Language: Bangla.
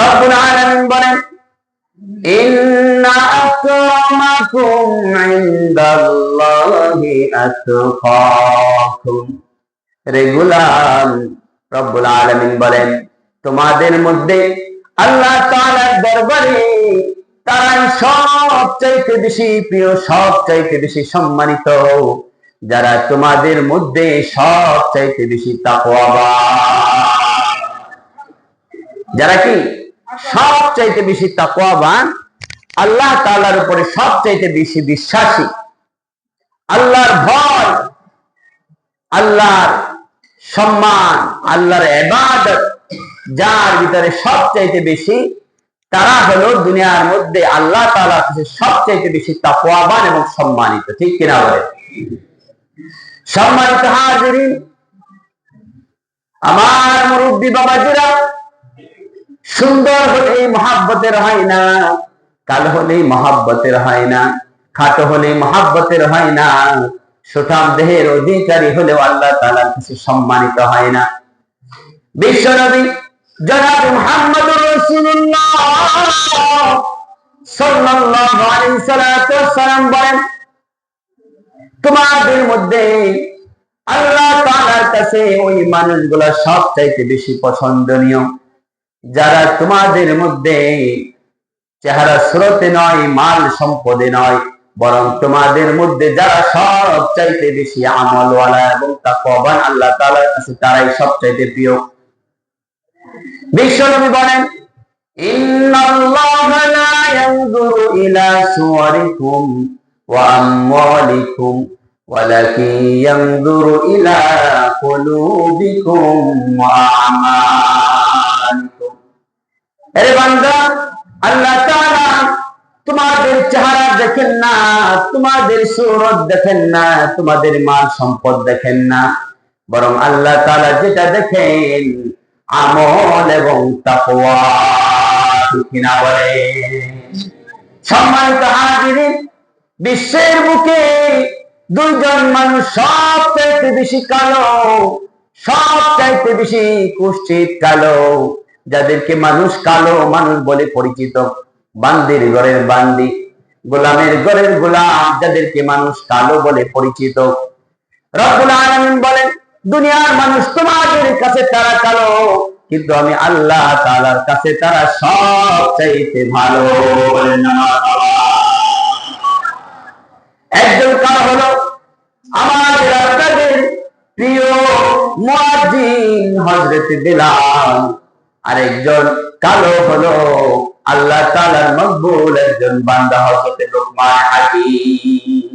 রব্বুল আলামিন বলেন, ইন্না আকরামাকুম ইনদাল্লাহি আতকাকুম রে গোলাম, রব্বুল আলামিন বলেন, তোমাদের মধ্যে আল্লাহ তাআলার দরবারে তারাই সবচাইতে বেশি প্রিয়, সবচাইতে বেশি সম্মানিত। যারা তোমাদের মধ্যে সবচাইতে বেশি তাকওয়াবান যারা কি? সবচাইতে বেশি তাকওয়াবান, আল্লাহ তাআলার উপরে সবচাইতে বেশি বিশ্বাসী। আল্লাহর ভয়, আল্লাহর সম্মান, আল্লাহর ইবাদত, যার ভিতরে সবচাইতে বেশি, তারা হলো দুনিয়ার মধ্যে আল্লাহ তাআলার কাছে সবচাইতে বেশি তাকওয়াবান এবং সম্মানিত। ঠিক কিনা বলে সম্মানিত হাজিরিন, আমার মুরব্বী বাবাজিরা সুন্দর হলেই মহাব্বতের হয় না, কালো হলেই মহাব্বতের হয় না, খাটো হলেই মহাব্বতের হয় না, সুঠাম দেহের অধিকারী হলেও আল্লাহ তাআলার কাছে সম্মানিত হয় না। বিশ্বনবী জনাব মুহাম্মদ তোমাদের মধ্যে আল্লাহ তাআলার কাছে ওই মানুষগুলা সবচাইতে বেশি পছন্দনীয়। যারা তোমাদের মধ্যে চেহারা স্রোতে নয়, মাল সম্পদে নয়, বরং তোমাদের মধ্যে যারা সব চাইতে বেশি আমলওয়ালা এবং তাকওয়াবান, আল্লাহ তাআলার কাছে তারাই সবচাইতে প্রিয়। বিশ্বনবী বলেন আমালিকুম আরে বান্দা, আল্লাহ তাআলা তোমাদের চেহারা দেখেন না, তোমাদের সুরত দেখেন না, তোমাদের মাল সম্পদ দেখেন না। বরং আল্লাহ তাআলা যেটা দেখেন, আমল এবং তাকওয়া। বলে? সম্মানিত হাজিরিন, বিশ্বের বুকে দুইজন মানুষ সব চাইতে বেশি কালো সব চাইতে বেশি কুষ্ঠিত কালো। যাদেরকে মানুষ কালো মানুষ বলে পরিচিত। বান্দির ঘরের বান্দি, গোলামের ঘরের গোলাম যাদেরকে মানুষ কালো বলে পরিচিত। বলেন, দুনিয়ার মানুষ তোমাদের কাছে তারা কালো, কিন্তু আমি আল্লাহ তাআলার কাছে তারা সব চাইতে ভালো একজন কালো হলো আমাদের আপনাদের প্রিয় মুয়াজ্জিন হযরত বিলাল। আরেকজন কালো হলো। আল্লাহ তালার মকবুল একজন বান্দা হজরতে লোকমান হাকিম